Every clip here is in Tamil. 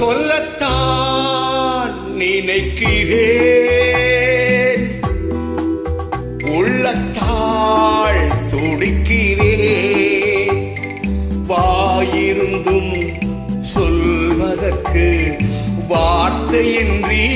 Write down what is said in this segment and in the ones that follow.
சொல்லத்தான் நினைக்கிறேன். உள்ளத்தாள் துடிக்கிறேன். வாயிருந்தும் சொல்வதற்கு வார்த்தையின்றி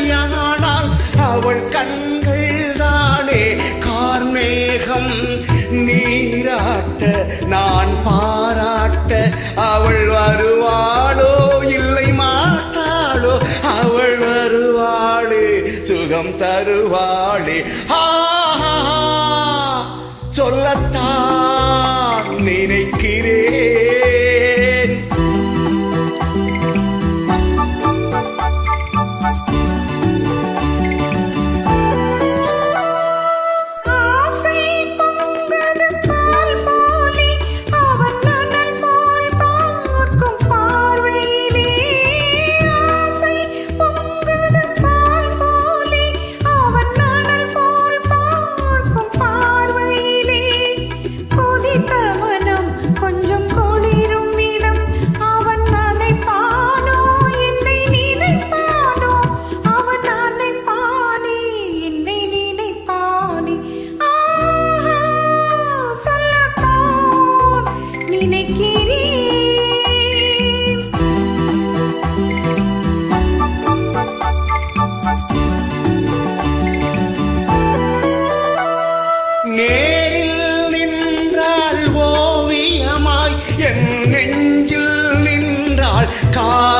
மழையானால் அவள் கண்கள் தானே கார்மேகம் நீராட்ட நான் பாராட்ட அவள் வருவாளோ இல்லை மாட்டாளோ அவள் வருவாளே சுகம் தருவாளே. ஆ, சொல்லத்தான் நினைக்கிறேன்.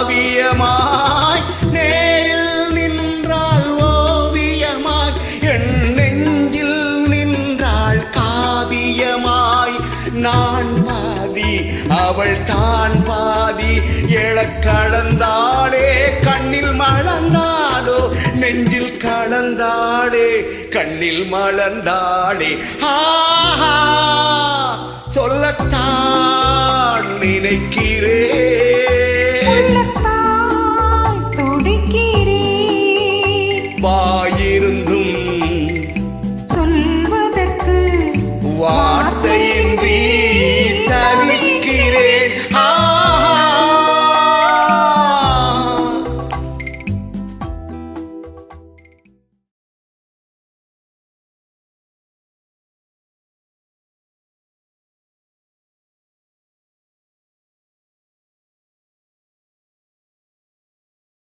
காவியமாய் நேரில் நின்றால் ஓவியமாய் என் நெஞ்சில் நின்றாள் காவியமாய். நான் பாதி அவள் தான் பாதி எழக் கலந்தாளே கண்ணில் மலர்ந்தாளோ நெஞ்சில் கலந்தாளே கண்ணில் மலர்ந்தாளே. ஆஹா சொல்லத்தான் நினைக்கிறேன்.